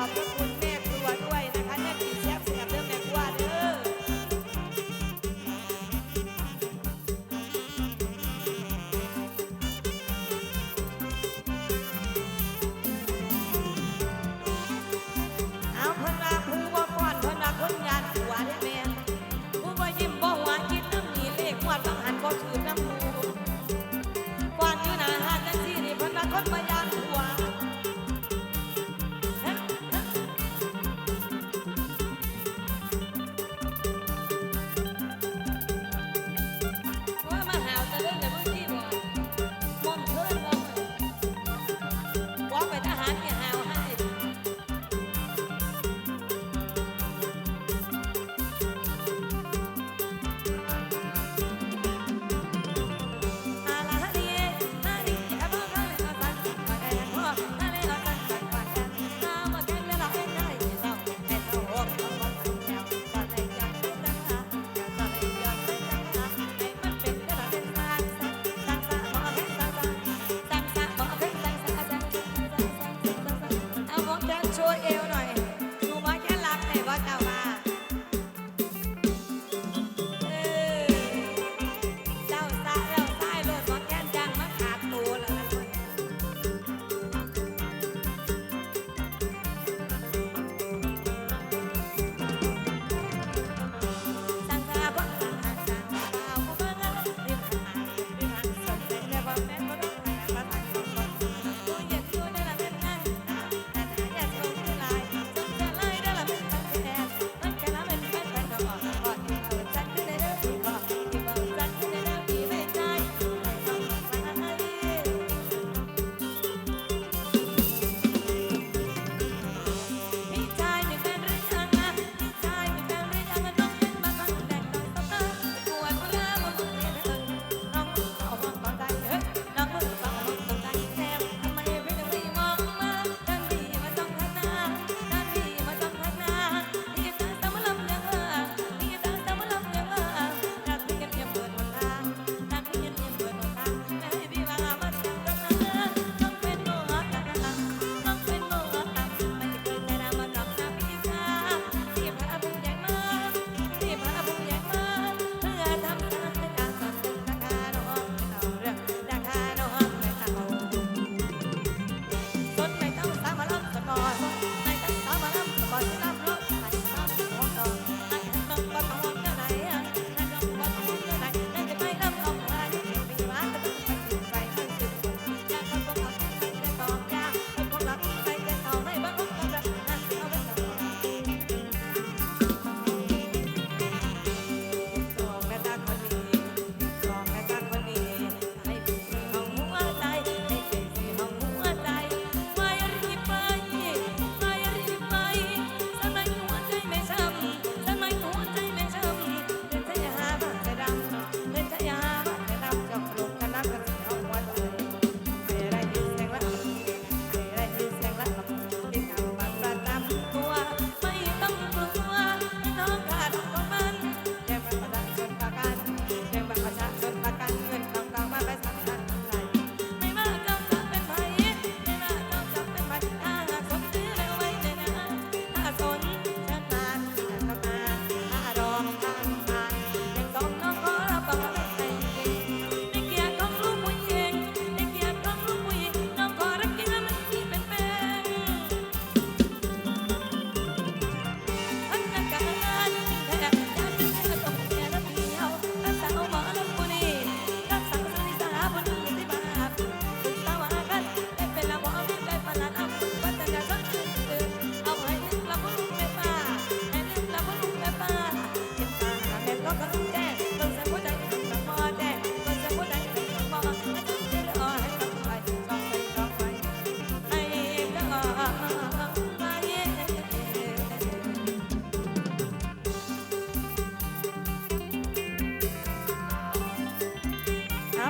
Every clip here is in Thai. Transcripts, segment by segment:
하나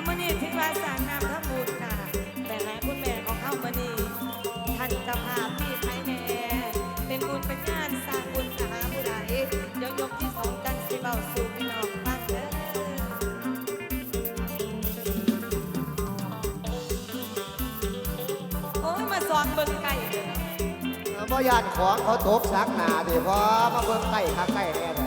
เอามณีที่วัดสางนามพระมูญค่ะแต่หลาคุณแม่ของข้ามณีท่านจะพาพี่ไทยแน่เป็นบุญเป็นญาติสร้างบุญสหาบุไรเดี๋ยวยกที่สองกังสิเบาสู่พี่น้องฟังเด้อโอ้ยมาสอนเบิ่งไก่เด้อ บ่ยานของเขาตกสักหนาดี๋ยวว่มาเบิ่งใกล้ข้างใกล้แน่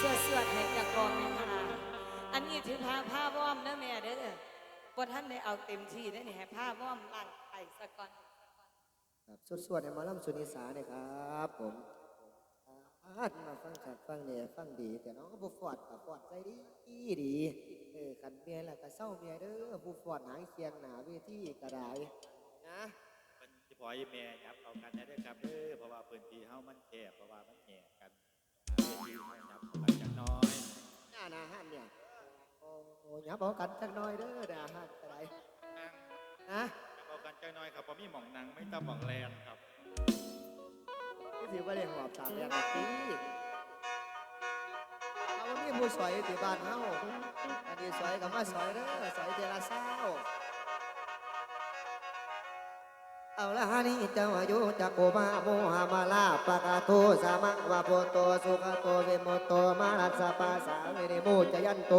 สื้อเสื้อให้จากกองแม่ค่ะอันนี้ถือผ้าผ้าว่อมนะแม่เด้อพอท่านได้เอาเต็มที่ได้อนี่ให้ผ้าว่อมล่างไข่สะก่อนครับสวดๆในหมอลำสุนิสาเนี่ยครับผมอาดมาฟังขัดฟังเนี่ยฟังดี แต่น้องก็บุฟอดกับฟอดใจดีดีเออขันเมียแหละก็เศร้าเมียเด้อบุฟอดหางเคียงหนาเวทีกระไดนะมันสิพอยแม่ยับเอากันได้เด้อครับเด้อเพราะว่าพื้นที่เฮามันแคบเพราะว่ามันแหกกันอ่าพื้นที่เฮายับเอากัน จักหน้อย หน้าหนาห้านเนี่ยโอ้โหอย่าบอกกันจักหน้อยเด้อหนาห้านกระไดนั่งนะยับเอากันจักหน้อยครับบ่มีหม่องนั่งไม่ต้องหม่องแลนครับ นี่ถือว่าเรียกหอบสามเดือนปีเอาวันนี้มูสอยที่บ้านเฮาอันนี้สอยกับมาสอยเด้อสอยเดละเศร้า เอาละฮานี่เจ้าอายุจักโกมาโมหามาลาปะกาโตสามังวาโพโตสุขโตเวโมโตมารัสสะปาสาเวเนโมจยันโต